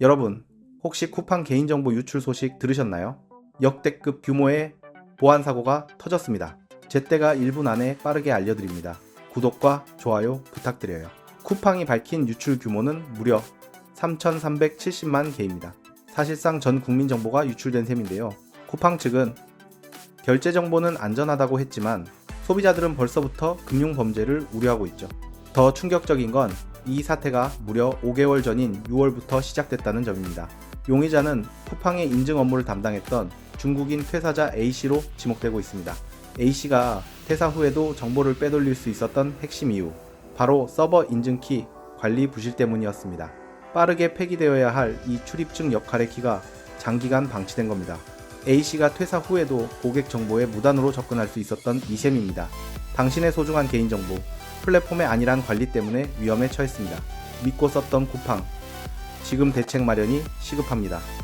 여러분, 혹시 쿠팡 개인정보 유출 소식 들으셨나요? 역대급 규모의 보안 사고가 터졌습니다. 제때가 1분 안에 빠르게 알려드립니다. 구독과 좋아요 부탁드려요. 쿠팡이 밝힌 유출 규모는 무려 3,370만 개입니다. 사실상 전 국민 정보가 유출된 셈인데요. 쿠팡 측은 결제 정보는 안전하다고 했지만 소비자들은 벌써부터 금융 범죄를 우려하고 있죠. 더 충격적인 건 이 사태가 무려 5개월 전인 6월부터 시작됐다는 점입니다. 용의자는 쿠팡의 인증 업무를 담당했던 중국인 퇴사자 A씨로 지목되고 있습니다. A씨가 퇴사 후에도 정보를 빼돌릴 수 있었던 핵심 이유, 바로 서버 인증키 관리 부실 때문이었습니다. 빠르게 폐기되어야 할 이 출입증 역할의 키가 장기간 방치된 겁니다. A씨가 퇴사 후에도 고객 정보에 무단으로 접근할 수 있었던 이셈입니다. 당신의 소중한 개인정보, 플랫폼의 안일한 관리 때문에 위험에 처했습니다. 믿고 썼던 쿠팡. 지금 대책 마련이 시급합니다.